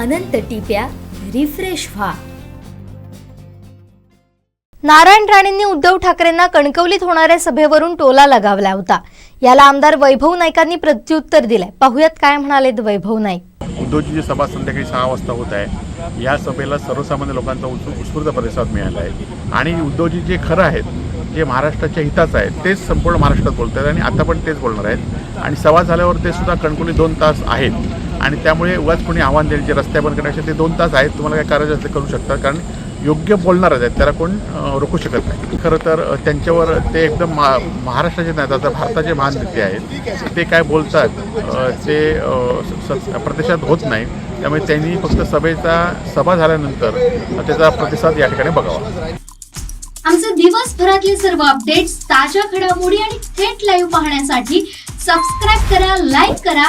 अनंत टिप्या refresh व्हा. नारायण राणेंनी उद्धव ठाकरेंना कणकवलीत होणाऱ्या सभेवरून टोला लगावला होता. याला आमदार वैभव नाईकांनी प्रत्युत्तर दिलंय. पाहुयात काय म्हणालेत वैभव नाईक. उद्धवची सभा संध्याकाळी सहा वाजता होत आहे या सभेला सर्वसामान्य लोकांचा उत्सु उत्स्फूर्त प्रतिसाद मिळाला आहे. आणि उद्धवजी जे खरं आहेत जे महाराष्ट्राच्या हिताचं आहे तेच संपूर्ण महाराष्ट्रात बोलत आहेत आणि आता पण तेच बोलणार आहेत. आणि सभा झाल्यावर ते सुद्धा कणकुली दोन तास आहेत. आणि त्यामुळे उगाच कोणी आव्हान देईल जे रस्ते बंद करण्याचे ते दोन तास आहेत तुम्हाला काय करायचं असेल करू शकता कारण योग्य बोलणारच आहेत त्याला कोण रोखू शकत नाही. खरं तर त्यांच्यावर ते एकदम मा महाराष्ट्राचे नाही आता भारताचे महान नेते आहेत. ते काय बोलतात ते प्रदेशात होत नाही. त्यामुळे त्यांनी फक्त सभेचा सभा झाल्यानंतर त्याचा प्रतिसाद या ठिकाणी बघावा. आमचे दिवसभरातले सर्व अपडेट्स ताज्या घडामोडी आणि थेट लाईव्ह पाहण्यासाठी सबस्क्राईब करा लाईक करा